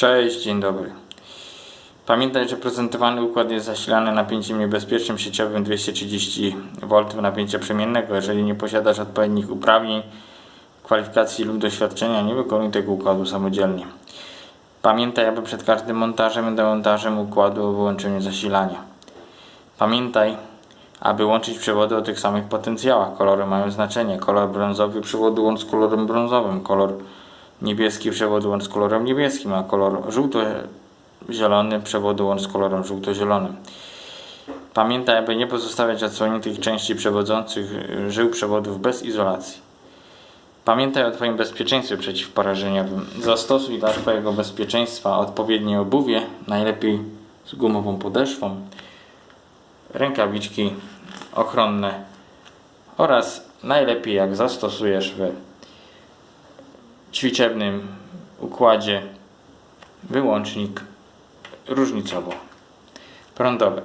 Cześć, dzień dobry. Pamiętaj, że prezentowany układ jest zasilany napięciem niebezpiecznym sieciowym 230 V napięcia przemiennego. Jeżeli nie posiadasz odpowiednich uprawnień, kwalifikacji lub doświadczenia, nie wykonuj tego układu samodzielnie. Pamiętaj, aby przed każdym montażem i demontażem układu o wyłączeniu zasilania. Pamiętaj, aby łączyć przewody o tych samych potencjałach. Kolory mają znaczenie. Kolor brązowy przewodu łącz z kolorem brązowym. Kolor niebieski przewodu łącz z kolorem niebieskim, a kolor żółto-zielony przewodu łącz z kolorem żółto-zielonym. Pamiętaj, aby nie pozostawiać odsłoniętych części przewodzących y, żył przewodów bez izolacji. Pamiętaj o Twoim bezpieczeństwie przeciwporażeniowym. Zastosuj dla Twojego bezpieczeństwa odpowiednie obuwie, najlepiej z gumową podeszwą, rękawiczki ochronne oraz najlepiej jak zastosujesz w ćwiczebnym układzie wyłącznik różnicowo prądowy.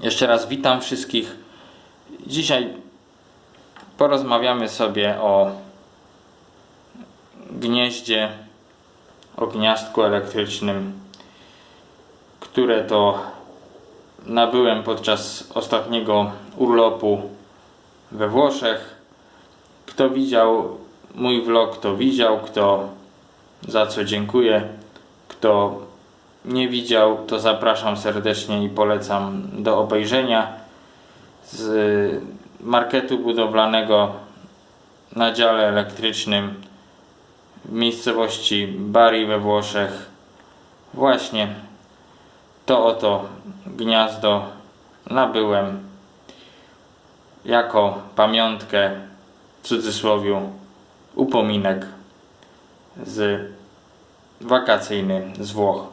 Jeszcze raz witam wszystkich. Dzisiaj porozmawiamy sobie o gnieździe, o gniazdku elektrycznym, które to nabyłem podczas ostatniego urlopu we Włoszech. Kto widział mój vlog, kto widział, kto za co dziękuję, kto nie widział, to zapraszam serdecznie i polecam do obejrzenia z marketu budowlanego na dziale elektrycznym w miejscowości Bari we Włoszech. Właśnie to oto gniazdo nabyłem jako pamiątkę w cudzysłowie upominek z wakacyjny z Włoch.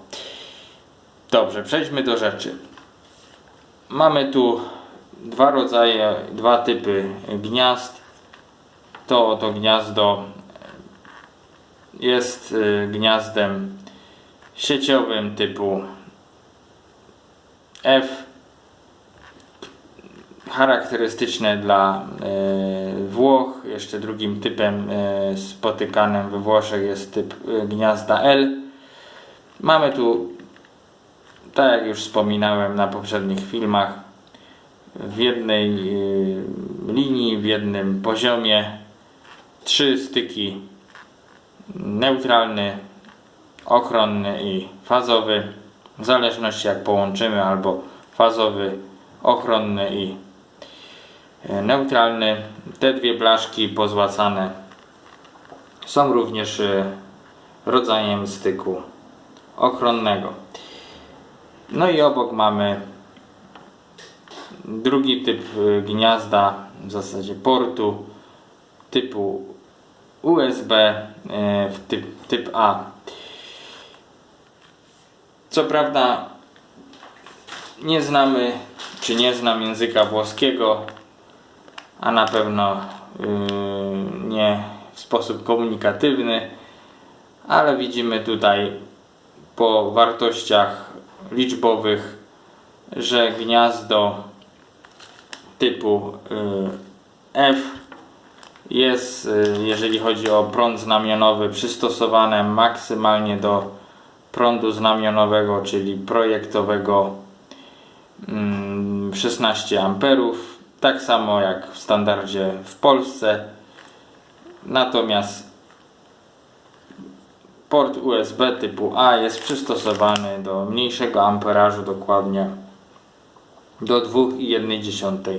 Dobrze, przejdźmy do rzeczy. Mamy tu dwa rodzaje, dwa typy gniazd. To oto gniazdo jest y, gniazdem sieciowym typu F charakterystyczne dla e, Włoch. Jeszcze drugim typem e, spotykanym we Włoszech jest typ e, gniazda L. Mamy tu, tak jak już wspominałem na poprzednich filmach, w jednej linii, w jednym poziomie trzy styki neutralny, ochronny i fazowy w zależności jak połączymy albo fazowy, ochronny i neutralny. Te dwie blaszki pozłacane są również e, rodzajem styku ochronnego. No i obok mamy drugi typ e, gniazda, w zasadzie portu typu USB w typ, typ A. Co prawda nie znamy, czy nie znam języka włoskiego, a na pewno yy, nie w sposób komunikatywny, ale widzimy tutaj po wartościach liczbowych, że gniazdo typu yy, F jest, yy, jeżeli chodzi o prąd znamionowy, przystosowane maksymalnie do prądu znamionowego, czyli projektowego 16 mm, amperów, tak samo jak w standardzie w Polsce. Natomiast port USB typu A jest przystosowany do mniejszego amperażu, dokładnie do 2,1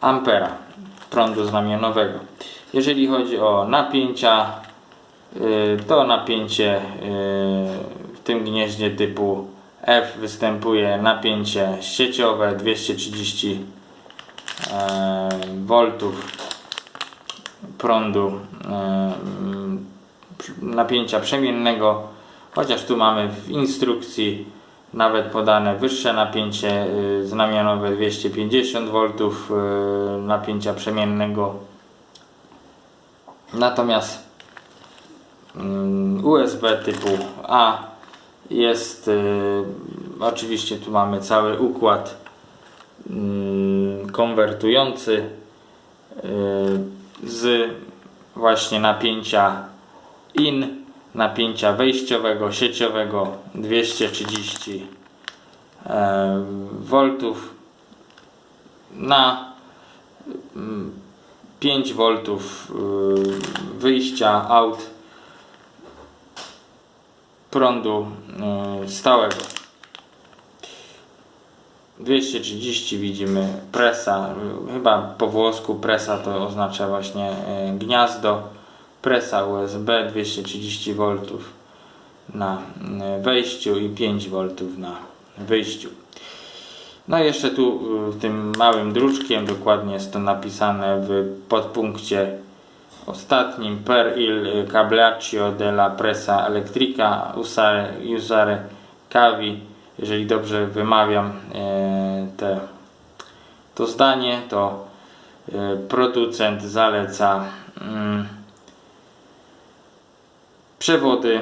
ampera prądu znamionowego. Jeżeli chodzi o napięcia, y, to napięcie y, w tym gnieździe typu F występuje napięcie sieciowe 230 e, V prądu e, napięcia przemiennego chociaż tu mamy w instrukcji nawet podane wyższe napięcie e, znamionowe 250 V napięcia przemiennego. Natomiast mm, USB typu A jest y, oczywiście tu mamy cały układ konwertujący y, z właśnie napięcia in napięcia wejściowego, sieciowego 230 e, V na mm, 5 V y, wyjścia out prądu y, stałego. 230 widzimy presa, chyba po włosku presa to oznacza właśnie y, gniazdo, presa USB 230 V na y, wejściu i 5 V na wyjściu. No i jeszcze tu y, tym małym druczkiem dokładnie jest to napisane w podpunkcie ostatnim per il cableccio della presa elettrica usare, usare cavi jeżeli dobrze wymawiam e, te, to zdanie to e, producent zaleca mm, przewody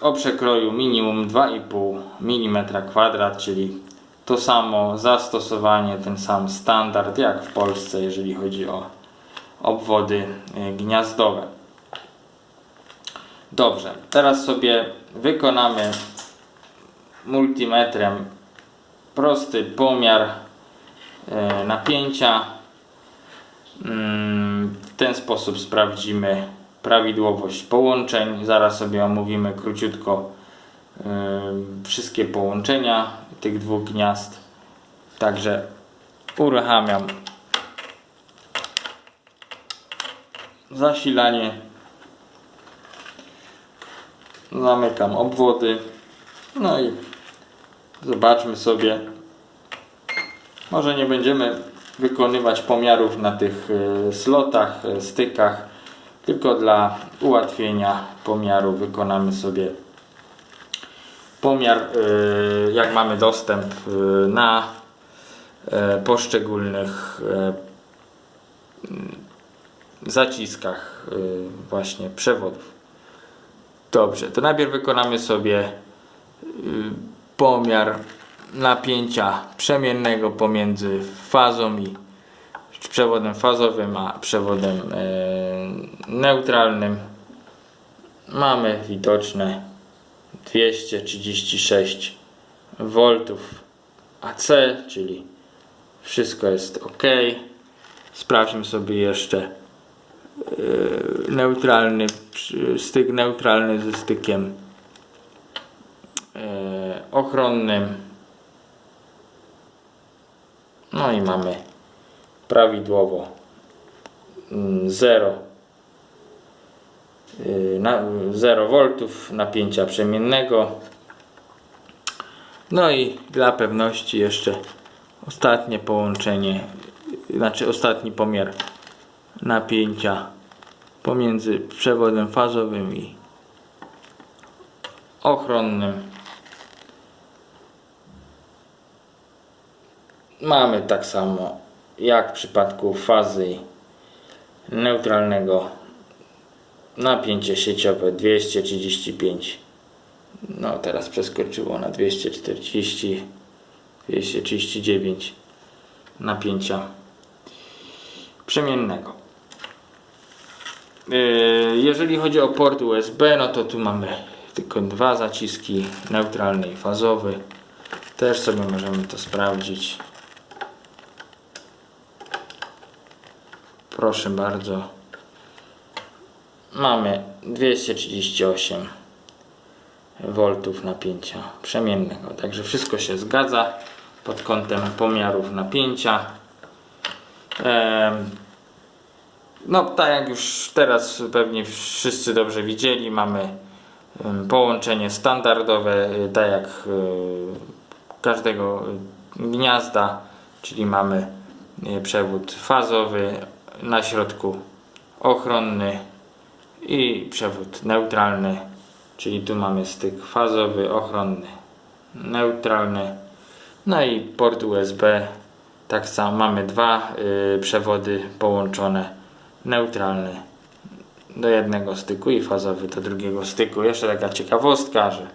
o przekroju minimum 2,5 mm kwadrat, czyli to samo zastosowanie, ten sam standard jak w Polsce, jeżeli chodzi o obwody e, gniazdowe. Dobrze, teraz sobie wykonamy multimetrem prosty pomiar e, napięcia. Mm, w ten sposób sprawdzimy prawidłowość połączeń. Zaraz sobie omówimy króciutko e, wszystkie połączenia tych dwóch gniazd. Także uruchamiam zasilanie. Zamykam obwody. No i zobaczmy sobie. Może nie będziemy wykonywać pomiarów na tych e, slotach, e, stykach, tylko dla ułatwienia pomiaru wykonamy sobie pomiar, e, jak mamy dostęp na poszczególnych zaciskach właśnie przewodów. Dobrze, to najpierw wykonamy sobie pomiar napięcia przemiennego pomiędzy fazą i przewodem fazowym a przewodem e, neutralnym mamy widoczne 236 V AC, czyli wszystko jest ok. Sprawdźmy sobie jeszcze e, neutralny styk neutralny ze stykiem ochronnym. No i mamy prawidłowo 0 0 V napięcia przemiennego. No i dla pewności jeszcze ostatnie połączenie, znaczy ostatni pomiar napięcia pomiędzy przewodem fazowym i ochronnym. Mamy tak samo jak w przypadku fazy neutralnego napięcie sieciowe 235 no teraz przeskoczyło na 240 239 napięcia przemiennego. Yy, jeżeli chodzi o port USB no to tu mamy tylko dwa zaciski neutralny i fazowy. Też sobie możemy to sprawdzić proszę bardzo. Mamy 238 V napięcia przemiennego. Także wszystko się zgadza pod kątem pomiarów napięcia. No tak jak już teraz pewnie wszyscy dobrze widzieli mamy połączenie standardowe tak jak e, każdego gniazda czyli mamy przewód fazowy na środku ochronny i przewód neutralny czyli tu mamy styk fazowy, ochronny, neutralny no i port USB tak samo mamy dwa y, przewody połączone neutralny do jednego styku i fazowy do drugiego styku. Jeszcze taka ciekawostka, że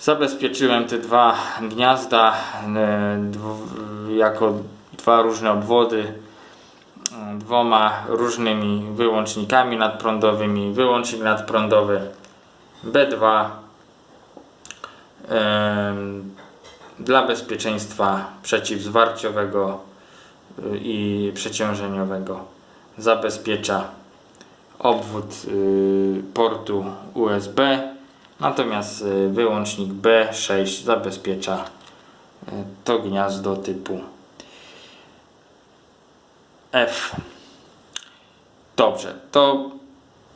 zabezpieczyłem te dwa gniazda y, jako dwa różne obwody dwoma różnymi wyłącznikami nadprądowymi. Wyłącznik nadprądowy B2 em, dla bezpieczeństwa przeciwzwarciowego y, i przeciążeniowego zabezpiecza obwód y, portu USB, natomiast y, wyłącznik B6 zabezpiecza to gniazdo typu F. Dobrze, to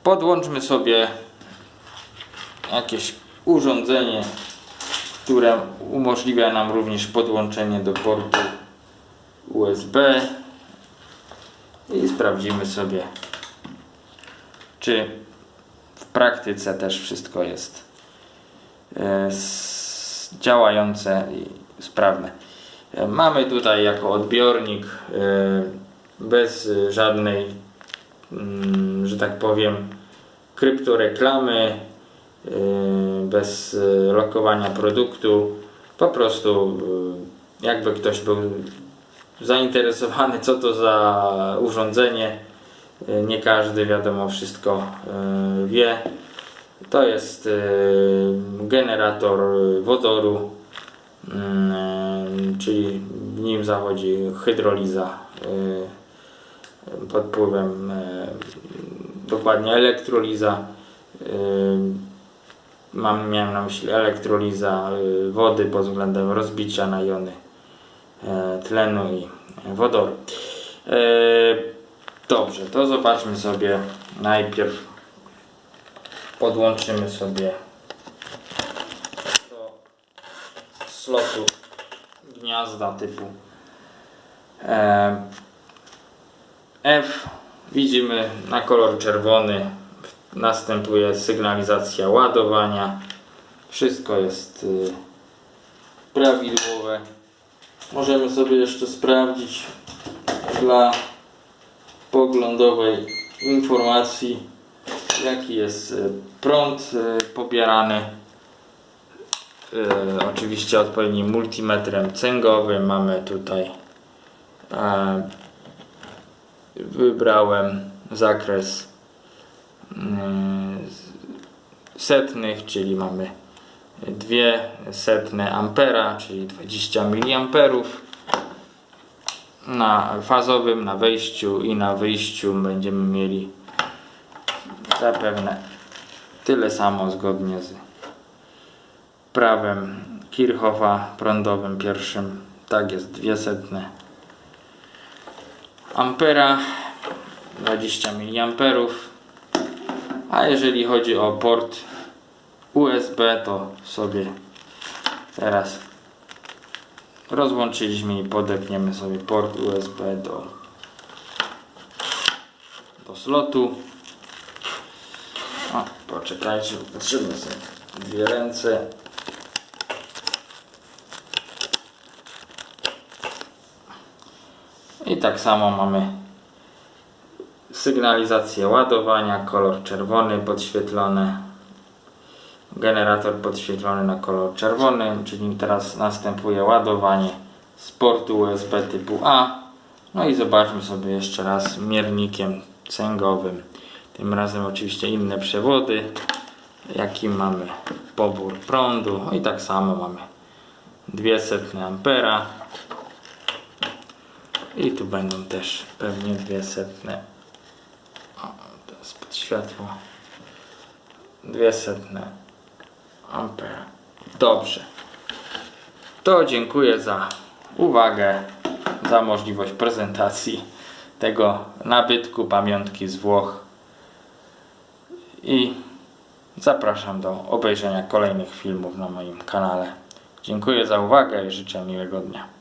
podłączmy sobie jakieś urządzenie, które umożliwia nam również podłączenie do portu USB i sprawdzimy sobie, czy w praktyce też wszystko jest e, działające i sprawne. E, Mamy tutaj jako odbiornik e, bez e, żadnej, mm, że tak powiem, kryptoreklamy, e, bez e, lokowania produktu. Po prostu jakby ktoś był zainteresowany, co to za urządzenie. Nie każdy, wiadomo, wszystko wie. To jest generator wodoru, mm, czyli w nim zachodzi hydroliza pod wpływem e, dokładnie elektroliza. e, Mam, miałem na myśli elektroliza e, wody pod względem rozbicia na jony tlenu i wodoru. Dobrze, to zobaczmy sobie najpierw podłączymy sobie do slotu gniazda typu F. Widzimy na kolor czerwony następuje sygnalizacja ładowania. Wszystko jest y, prawidłowe. Możemy sobie jeszcze sprawdzić dla poglądowej informacji jaki jest y, prąd y, pobierany oczywiście odpowiednim multimetrem cęgowym mamy tutaj wybrałem zakres mm, setnych, czyli mamy dwie setne ampera, czyli 20 miliamperów na fazowym, na wejściu i na wyjściu będziemy mieli zapewne tyle samo zgodnie z prawem Kirchhoffa prądowym pierwszym. Tak jest, dwie setne ampera, 20 miliamperów. A jeżeli chodzi o port USB, to sobie teraz rozłączyliśmy i podepniemy sobie port USB do, do slotu. O, poczekajcie, potrzebne są dwie ręce. I tak samo mamy sygnalizację ładowania, kolor czerwony podświetlony, generator podświetlony na kolor czerwony, czyli teraz następuje ładowanie z portu USB typu A. No i zobaczmy sobie jeszcze raz miernikiem cęgowym. Tym razem oczywiście inne przewody, jaki mamy pobór prądu. No i tak samo mamy 200 ampera. I tu będą też pewnie dwie setne. O, to jest pod światło. Dwie setne ampera. Dobrze. To dziękuję za uwagę, za możliwość prezentacji tego nabytku pamiątki z Włoch. I zapraszam do obejrzenia kolejnych filmów na moim kanale. Dziękuję za uwagę i życzę miłego dnia.